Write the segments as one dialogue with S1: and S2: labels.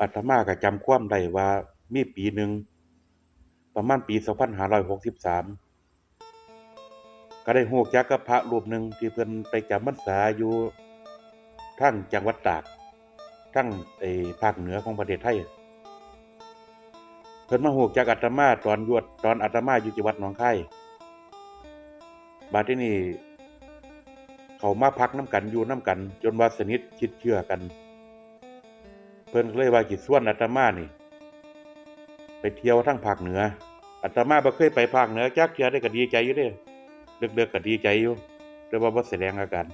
S1: อาตมาก็จำความได้ว่ามีปีหนึ่ง ประมาณปี 2563 ก็ได้ฮู้จักกับพระรูปหนึ่งที่เพิ่นไปจำพรรษาอยู่ทางจังหวัดตากทางไอ้ภาคเหนือของประเทศไทย เพิ่นมาฮู้จักอาตมาตอนยวดตอนอาตมาอยู่จังหวัดหนองคายบัดทีนี้เขามาพักนํกันอยู่นํกัน จนว่าสนิทชิดเชื่อกัน พิ่นก็เลยว่าสิชวนอาตมานี่ ไปเที่ยวทางภาคเหนืออาตมาบ่เคยไปภาคเหนือจักเที่ยได้ก็ดีใจอยู่เด้เด็กๆก็ดีใจอยู่แต่ว่าบ่แสดงอาการ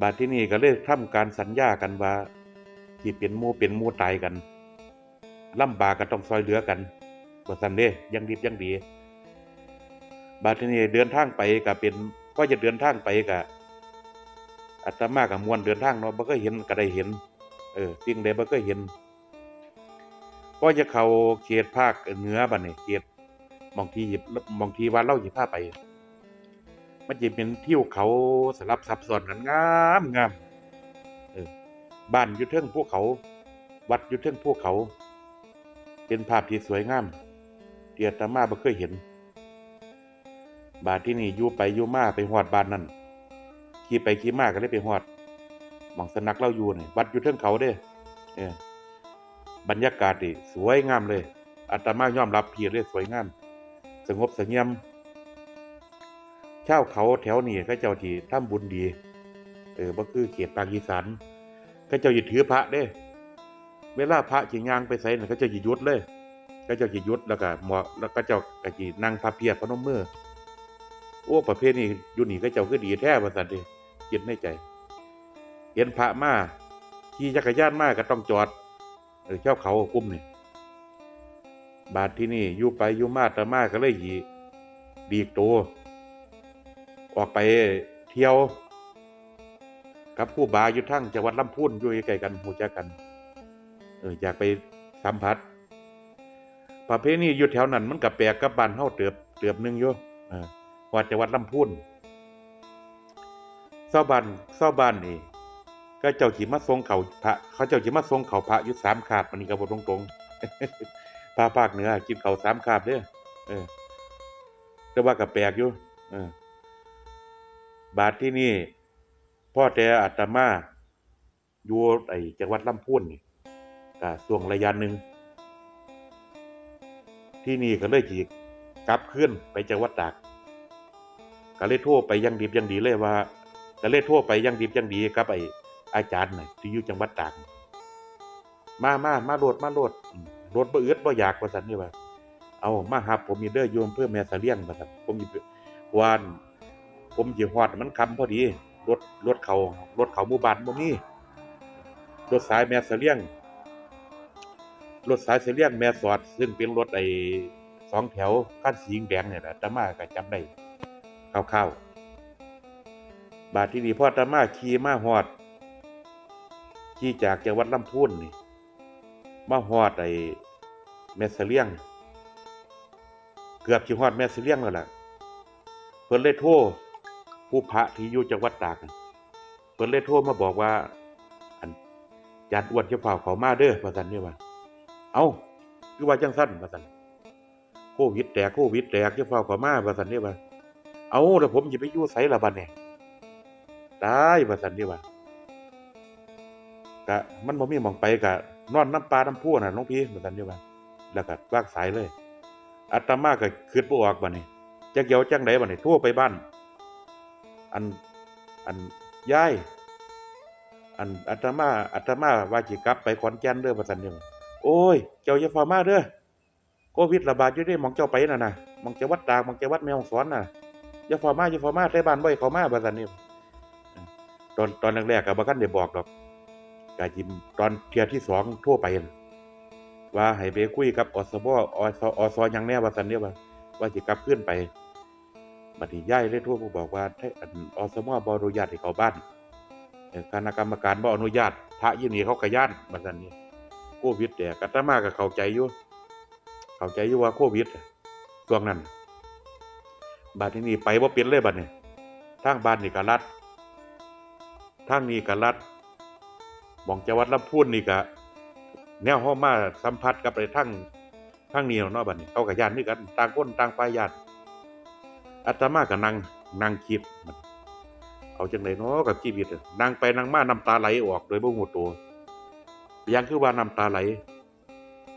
S1: บัดที่นี่ก็เลยทำการสัญญากันว่าสิเป็นหมู่เป็นหมู่ตายกันลำบากก็ต้องซอยเหลือกันบ่ซั่นเด้ยังดียังดีบัดที่นี่เดินทางไปก็เป็นก็จะเดินทางไปก็ อาตมาก็ม่วนเดินทางเนาะบ่เคยเห็นก็ได้เห็น เออสิ่งใดบ่เคยเห็นก็จะเข้าเขตภาคเหนือบัดนี้เขตบางทีบางทีว่าเราสิพาไป มันจะเป็นทิวเขาสลับซับซ้อนกันงามงามเออบ้านอยู่เทิงภูเขา วัดอยู่เทิงภูเขา เป็นภาพที่สวยงามที่อาตมาบ่เคยเห็น บาดที่นี่อยู่ไปอยู่มาไปฮอดบ้านนั่น ขี่ไปขี่มาก็เลยไปฮอดหมองสนักเราอยู่นี่วัดอยู่เทิงเขาเด้เออบรรยากาศนี่สวยงามเลยอาตมายอมรับเพียรเลยสวยงาม สงบสงียมชาวเขาแถวนี้เขาเจ้าที่ทำบุญดี เออบ่คือเขตภาคอีสานเขาเจ้าสิถือพระเด้ เวลาพระสิย่างไปไสน่ะเขาเจ้าสิหยุดเลยเขาเจ้าสิหยุดแล้วก็หมาะแล้วก็เจ้าก็สินั่งพับเพียบพนมมือโอ้ประเภทนี้อยู่นี่เขาเจ้าคือดีแท้ว่าซั่นเด้ คิดในใจ เห็นพระมาขี่จักรยานมาก็ต้องจอดเออชาเขากลุ่มนี่บาดที่นี่อยู่ไปอยู่มาแตมาก็เลยหีดีกตัวออกไปเที่ยว กับผู้บาอยู่ทั้งจังหวัดลำพูนอยู่ใกล้กันหูจักกัน เอออยากไปสัมผัสประเพณีอยู่แถวนั้นมันกับแปลกกับบ้านเฮาเติบเติบหนึ่งอยู่เออว่าจังหวัดลำพูน เศร้าบ้านเศร้าบ้านนี่ก็เจ้าขีมาทรงเขาพระเขาเจ้าขีมาทรงเขาพระยู่สามขาบมันนี่ก็บ่ตรงๆภาคภาคเหนือกินเขาสามคาบเด้อเออ แต่ว่าก็แปลกอยู่เออบาทที่นี่พ่อแต่อาตมาอยู่ไอจังหวัดลำพูนนี่ก็ช่วงระยะหนึ่งที่นี่ก็เลยจีกลับขึ้นไปจังหวัดตากก็เลยโทรไปยังดีบยังดีเลยว่า ก็เลยโทรไปยังดีบยังดีกับไอ้อาจารย์น่ะที่อยู่จังหวัดตากมามามาโหลดมาโหลดอืมรถบ่อึดบ่อยากว่าซั่นนี่ว่า เอามาหับผมมีเด้อโยมเพื่อแม่สะเลี่ยงว่าซั่นผมสิวานผมสิฮอดมันคำพอดีรถรถเขารถเขาหมู่บ้านบ่มีรถสายแม่สะเลี่ยงรถสายสะเลียงแม่สอด ซึ่งเป็นรถไอ้สองแถวคันสีแดงเนี่ยแหละอามาก็จำได้คร่าวๆ บาดที่นี่พ่ออามาขี่มาฮอดขี่จากจังหวัดลำพูนนี่มาฮอดไอ้แม่เสลียง เกือบสิฮอดแม่เสลียงแล้วล่ะเพิ่นเลยโทรผู้พระที่อยู่จังหวัดตากเพิ่นเลยโทรมาบอกว่า อันจานอ้วนจะเฝ้าเขามาเด้อว่าซั่นนี่ว่า เอ้าคือว่าจังซั่นว่าซั่นโควิดแตกโควิดแตกเจะเฝ้าเขามาว่าซั่นนี่ว่าเอ้าแล้วผมสิไปอยู่ไสละบัดนี้ตายว่าซั่นนี่ว่ากะมันบ่มีหม่องไปกะนอนน้ำปลาน้ำพุน่ะหลวงพี่ว่าซั่นด้ว่าแล้วก็วางสายเลยอาตมาก็คิดบ่ออกบัดนี้จักเหี่ยวจังไดบัดนี้โทรไปบ้าน อันอันยายอันอาตมาอาตมาว่าสิกลับไปขอนแก่นเด้อว่าซั่นด้อโอ้ย เจ้าอย่าฟ้ามาเด้อโควิดระบาดอยู่เด้หม่องเจ้าไปน่ะนะหม่องจังหวัดตากหม่องจังหวัดแม่ฮ่องสอนน่ะอย่าฟ้ามาอย่าฟ้ามาใส่บ้านบ่ให้เข้ามาว่าซั่นนี่ ตอนตอนแรกๆก็บ่ทันได้บอกดอกกาจิมตอนเทียที่สองทั่วไปนั่นว่าให้ไปคุยกับอสบอสอสหยังแน่ว่าซั่นเด้อว่าว่าสิกลับขึ้นไปบัดนี้ยายเลยโทรมาบอกว่าให้ออสมบ่อนุญาตให้เขาบ้านคณะกรรมการบ่อนุญาตพระยู่นี่เขาก็ย้านว่าซั่นนี่โควิดแต่อาตมาก็เข้าใจอยู่เข้าใจอยู่ว่าโควิดช่วงนั้นบัดนี้ไปบ่าเป็นเลยบัดนี้ทางบ้านนี่ก็รัด ทางนี้ก็รัดหมองจังหวัดลำพูนนี่ก็แนวเฮามาสัมผัสกับไอ้ทั้งทั้งนี้เนาะบัดนี้เขาก็ย่านคือกันต่างคนต่างฝ่ายย่านอาตมาก็นั่งนั่งคิดเอาจังไดเนาะกับชีวิตนั่งไปนั่งมาน้ำตาไหลออกโดยบ่ฮู้ตัวอย่างคือว่าน้ำตาไหล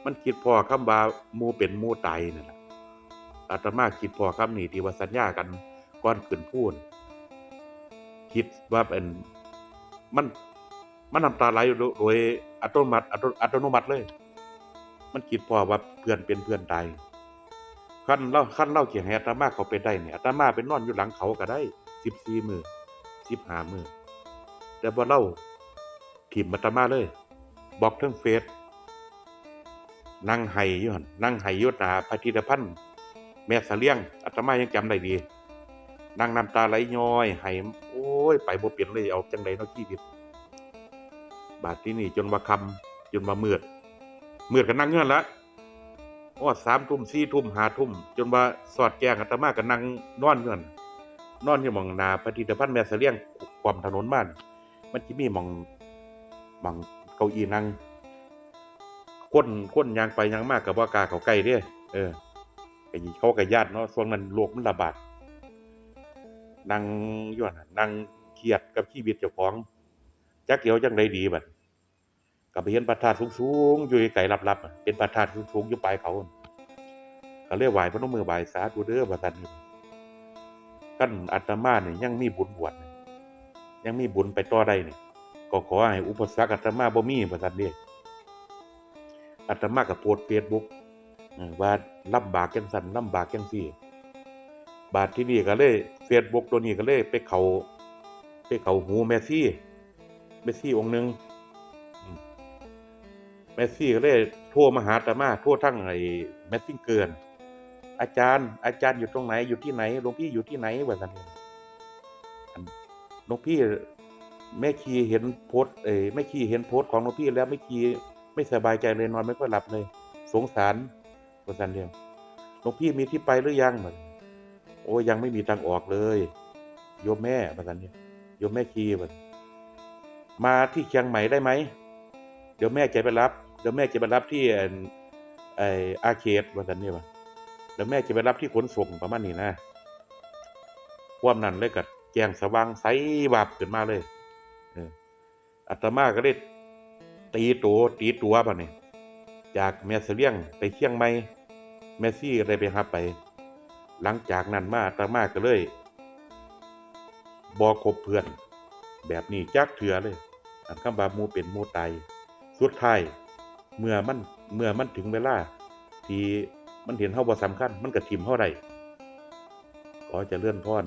S1: มันคิดพอคำว่าหมู่เป็นหมู่ตายนั่นล่ะอาตมาคิดพอคำนี้ที่ว่าสัญญากันก่อนขึ้นพูนคิดว่าเป็น มัน มันน้ำตาไหลโดยอัตโนมัติอัตโนอัตโนมัติเลย มันคิดพอว่าเพื่อนเป็นเพื่อนตายขั้นเล่าขั้นเล่าเขียนให้อาตมาเขาไปได้เนี่ยอาตมาเป็นนอนอยู่หลังเขาก็ได้สิบสี่มือสิบห้ามือแต่พอเล่าถิ่มอาตมาเลยบอกเทั้งเฟซนั่งไห้ยู่นนั่งไห้ยุหนาพระธิตพันธ์แม่สเสลียงอาตมายังจำได้ดี นั่งน้ำตาไหลย้อยไห้โอ้ย ไปบ่เปลี่ยนเลยเอาจังใดเนาะชีวิต บาดที่นี่จนว่าคำจนว่ามืดมืดก็นั่งเงื่อนละโอ้สามทุ่มสี่ทุ่มห้าทุ่ม จนว่าสอดแจ้งอาตมาก็นั่งนอนเงื่อนนอนอยู่หมองหนาพระธิตพันธ์แม่เสลียงความถนนบ้าน มันจะมีหมองหมองเก้าอี้นั่งคนคนยางไปยางมากกับว่ากาเขาใกล้เด้เออไอ้เขากับญาติเนาะช่วงนั้นโรคมันระบาด นั่งอยู่นั่นน่ะนั่งเครียดกับชีวิตเจ้าของจักเดียวจังไดดีบัดก็ไปเห็นพระธาตุสูงๆอยู่ไกลลับๆเป็นพระธาตุสูงๆอยู่ปลายเขาก็เลยไหว้พระนมมือไหว้สาธุเด้อว่าซั่นกันอาตมาเนี่ยยังมีบุญบวชนี่ยังมีบุญไปต่อได้เนี่ยก็ขอให้อุปสรรคอาตมาบ่มีว่าซั่นเด้อาตมาก็โพสต์ Facebook เออว่าลำบากจังซั่นลำบากจังซี่ บาดที่นี่ก็เลย Facebook ตัวนี้ก็เลยไปเขาไปเขาหูแมซี่เมซี่องค์หนึ่งอืมเมซี่ก็เลยโทรมาหาอามาโทรทั้งไอ้แมสซิ่งเกิน อาจารย์ อาจารย์อยู่ตรงไหนอยู่ที่ไหนหลวงพี่อยู่ที่ไหนว่าสันเนี่ยอันหลวงพี่แม่ชีเห็นโพสเอ้ยแม่ชีเห็นโพสของหลวงพี่แล้วแม่ชีไม่สบายใจเลยนอนไม่ค่อยหลับเลย สงสารว่าสันเดียวหลวงพี่มีที่ไปหรือยังบัด โอ้ยังไม่มีทางออกเลย โยมแม่ว่าสันเนี่ยโยมแม่ชีบัดมาที่เชียงใหม่ได้ไหม เดี๋ยวแม่จะไปรับ เดี๋ยวแม่จะไปรับที่ไออาเขตว่าสันนี่วะเดี๋ยวแม่จะไปรับที่ขนส่งประมาณนี้นะความนั้นเลยกัดแจงสว่างใสวาบขึ้นมาเลยอออาตมาก็ได้ตีตัวตีตัวป่ะนี่จากแม่เสลียงไปเชียงใหม่แม่ซี่อะไรไปหาไป หลังจากนั้นมาตามาก็เลยบอคบเพื่อน แบบนี้จักเถือเลยอันคำบาหมูเป็นโมูตายสุดท้ายเมื่อมันเมื่อมันถึงเวลา ที่มันเห็นเฮาบ่สำคัญ มันก็ทิมเฮาได้ขอจะเลื่อนพร